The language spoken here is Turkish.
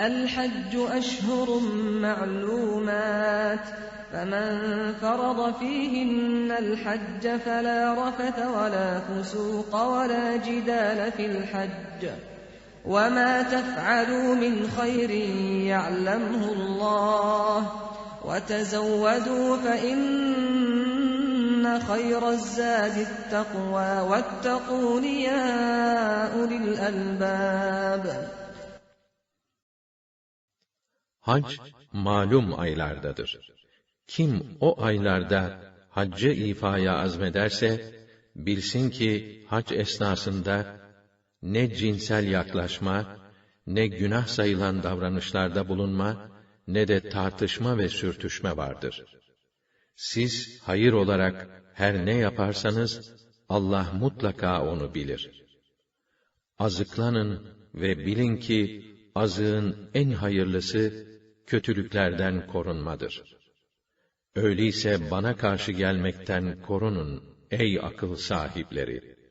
الحج أشهر معلومات فمن فرض فيهن الحج فلا رفث ولا فسوق ولا جدال في الحج. وما تفعلوا من خير يعلمه الله وتزودوا فإن خير الزاد التقوى واتقون يا أولي الألباب. Hac malum aylardadır. Kim o aylarda haccı ifaya azmederse, bilsin ki hac esnasında ne cinsel yaklaşma, ne günah sayılan davranışlarda bulunma, ne de tartışma ve sürtüşme vardır. Siz hayır olarak her ne yaparsanız, Allah mutlaka onu bilir. Azıklanın ve bilin ki, azığın en hayırlısı, kötülüklerden korunmadır. Öyleyse bana karşı gelmekten korunun ey akıl sahipleri.